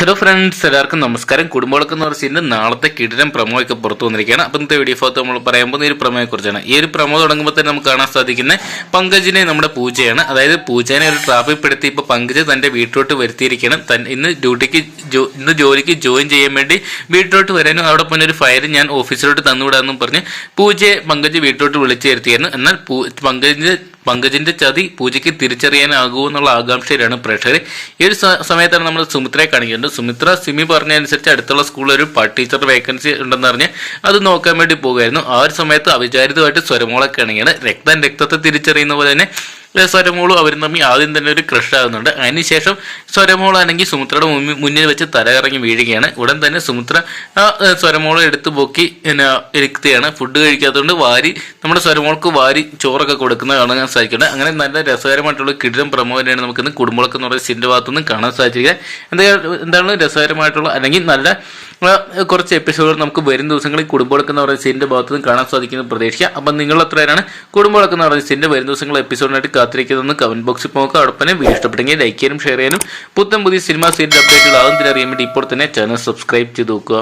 Hello friends എല്ലാവർക്കും നമസ്കാരം. കുടുംബങ്ങളൊക്കെ എന്ന് പറഞ്ഞാൽ നാളത്തെ കിടിലം പ്രമോ ഒക്കെ പുറത്തു വന്നിരിക്കുകയാണ്. അപ്പം ഇന്നത്തെ വീഡിയോ ഭാഗത്ത് നമ്മൾ പറയുമ്പോൾ ഈ ഒരു പ്രമോയെ കുറിച്ചാണ് ഈ ഒരു പ്രമോ തുടങ്ങുമ്പോൾ തന്നെ നമുക്ക് കാണാൻ സാധിക്കുന്ന പങ്കജിനെ നമ്മുടെ പൂജയാണ്. അതായത് പൂജനെ ഒരു ട്രാപ്പിൽ പെടുത്തി ഇപ്പോൾ പങ്കജ് തന്റെ വീട്ടിലോട്ട് വരുത്തിയിരിക്കണം ഇന്ന് ഡ്യൂട്ടിക്ക് ഇന്ന് ജോലിക്ക് ജോയിൻ ചെയ്യാൻ വേണ്ടി വീട്ടിലോട്ട് വരാനും അവിടെ പിന്നെ ഒരു ഫയൽ ഞാൻ ഓഫീസിലോട്ട് തന്നുവിടാമെന്നും പറഞ്ഞ് പൂജയെ പങ്കജ് വീട്ടിലോട്ട് വിളിച്ചു വരുത്തിയായിരുന്നു എന്നാൽ പൂ- പങ്കജിന്റെ ചതി പൂജയ്ക്ക് തിരിച്ചറിയാനാകൂ എന്നുള്ള ആകാംക്ഷയിലാണ് പ്രേക്ഷകർ. ഈ ഒരു സമയത്താണ് നമ്മൾ സുമിത്രയെ കാണിക്കുന്നത്. സുമിത്ര സിമി പറഞ്ഞ അനുസരിച്ച് അടുത്തുള്ള സ്കൂളിൽ ഒരു പാർട്ട് ടീച്ചർ വേക്കൻസി ഉണ്ടെന്ന് പറഞ്ഞ് അത് നോക്കാൻ വേണ്ടി പോകുമായിരുന്നു. ആ ഒരു സമയത്ത് അവിചാരിതമായിട്ട് സ്വരമോളൊക്കെ കാണിക്കുകയാണ്. രക്തം രക്തത്തെ തിരിച്ചറിയുന്ന പോലെ തന്നെ സ്വരമോളും അവരും തമ്മിൽ ആദ്യം തന്നെ ഒരു ക്രഷ് ആകുന്നുണ്ട്. അതിനുശേഷം സ്വരമോളാണെങ്കിൽ സുമിത്രയുടെ മുന്നിൽ വെച്ച് തലകറങ്ങി വീഴുകയാണ്. ഉടൻ തന്നെ സുമിത്ര ആ സ്വരമോളെ എടുത്ത് പൊക്കി പിന്നെ ഫുഡ് കഴിക്കാത്തതുകൊണ്ട് വാരി നമ്മുടെ സ്വരമോൾക്ക് വാരി ചോറൊക്കെ കൊടുക്കുന്നത് ഞാൻ സാധിക്കുന്നത്. അങ്ങനെ നല്ല രസകരമായിട്ടുള്ള കിടിലം പ്രമോ തന്നെയാണ് നമുക്കിന്ന് കുടുംബങ്ങളൊക്കെ എന്ന് പറയുന്ന സിന്റെ ഭാഗത്തുനിന്ന് കാണാൻ സാധിക്കുക എന്തായാലും എന്താണ് രസകരമായിട്ടുള്ള അല്ലെങ്കിൽ നല്ല കുറച്ച് എപ്പിസോഡുകൾ നമുക്ക് വരും ദിവസങ്ങളിൽ കുടുംബങ്ങളൊക്കെ എന്ന് പറയുന്ന സിന്റെ ഭാഗത്തുനിന്ന് കാണാൻ സാധിക്കുന്നത് പ്രതീക്ഷിക്കാം അപ്പം നിങ്ങൾ എത്രയാണ് കുടുംബങ്ങളൊക്കെ എന്ന് പറയുന്ന സിന്റെ വരും ദിവസങ്ങൾ എപ്പിസോഡിനായിട്ട് കാത്തിരിക്കുന്നതെന്ന് കമന്റ് ബോക്സിൽ നോക്കുക. അടുപ്പനെ തന്നെ വീഡിയോ ഇഷ്ടപ്പെട്ടെങ്കിൽ ലൈക്ക് ചെയ്യാനും ഷെയർ ചെയ്യാനും. പുത്തൻ പുതിയ സിനിമ സീരിയൽ അപ്ഡേറ്റുകൾ ആകും അറിയാൻ വേണ്ടി ഇപ്പോൾ തന്നെ ചാനൽ സബ്സ്ക്രൈബ് ചെയ്ത് നോക്കുക.